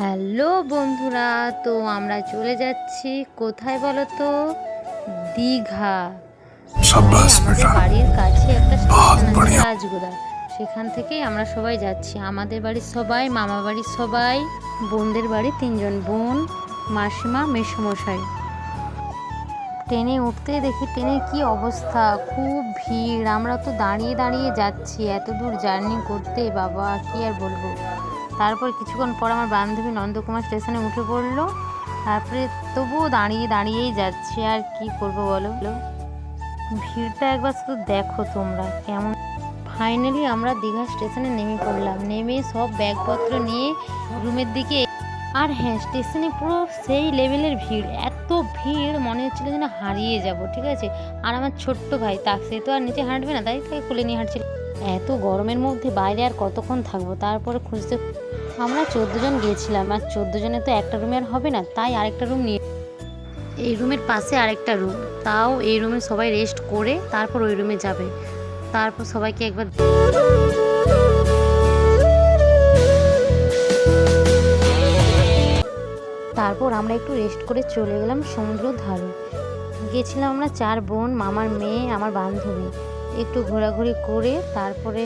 Hello বন্ধুরা তো আমরা চলে যাচ্ছি কোথায় বলো তো দীঘা আমাদের বাড়ির কাছে একটা রাজগোদা সেখান থেকেই আমরা সবাই যাচ্ছি। আমাদের বাড়ির সবাই মামা বাড়ির সবাই বোনদের বাড়ি তিনজন বোন মাসিমা মেসমশাই। ট্রেনে উঠতে দেখি ট্রেনের কি অবস্থা খুব ভিড়। আমরা তো দাঁড়িয়ে দাঁড়িয়ে যাচ্ছি এত দূর জার্নি করতে বাবা কি আর বলব? তারপর কিছুক্ষণ পর আমার বান্ধবী নন্দকুমার স্টেশনে উঠে পড়ল। তারপরে তবুও দাঁড়িয়ে দাঁড়িয়েই যাচ্ছে। আর কি করব বলো? ভিড়টা একবার শুধু দেখো তোমরা কেমন। ফাইনালি আমরা দীঘা স্টেশনে নেমে পড়লাম। নেমে সব ব্যাগপত্র নিয়ে রুমের দিকে আর হ্যাঁ স্টেশনে পুরো সেই লেভেলের ভিড়। এত ভিড়, মনে হচ্ছিল যেন হারিয়ে যাব, ঠিক আছে? আর আমার ছোট্ট ভাই, তা সে তো আর নিচে হাঁটবে না, তাই তাকে কোলে নিয়ে হাঁটছিল। এত গরমের মধ্যে বাইরে আর কতক্ষণ থাকব? তারপরে খুঁজতে আমরা চোদ্দ জন গিয়েছিলাম। আর চোদ্দ জনে তো একটা রুমে আর হবে না, তাই আরেকটা রুম নিয়ে এই রুমের পাশে আরেকটা রুম। তাও এই রুমে সবাই রেস্ট করে তারপর ওই রুমে যাবে। তারপর সবাইকে একবার তারপর আমরা একটু রেস্ট করে চলে গেলাম সমুদ্র ধারে গেছিলাম আমরা চার বোন, মামার মেয়ে, আমার বান্ধবী। একটু ঘোরাঘুরি করে তারপরে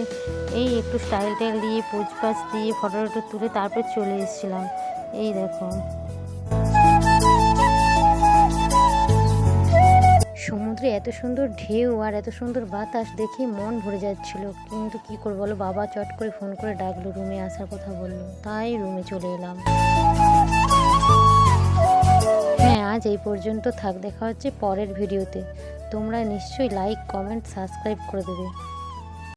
এই একটু স্টাইল টাইল দিয়ে পোজ পাস দিয়ে ফটো টটো তুলে তারপরে চলে এসেছিলাম। এই দেখো। সমুদ্রে এত সুন্দর ঢেউ আর এত সুন্দর বাতাস দেখে মন ভরে যাচ্ছিল। কিন্তু কি করব বলো, বাবা চট করে ফোন করে ডাকলো রুমে আসার কথা বলল। তাই রুমে চলে এলাম। হ্যাঁ আজ এই পর্যন্ত থাক। দেখা হচ্ছে পরের ভিডিওতে তোমরা নিশ্চয়ই লাইক কমেন্ট সাবস্ক্রাইব করে দেবে।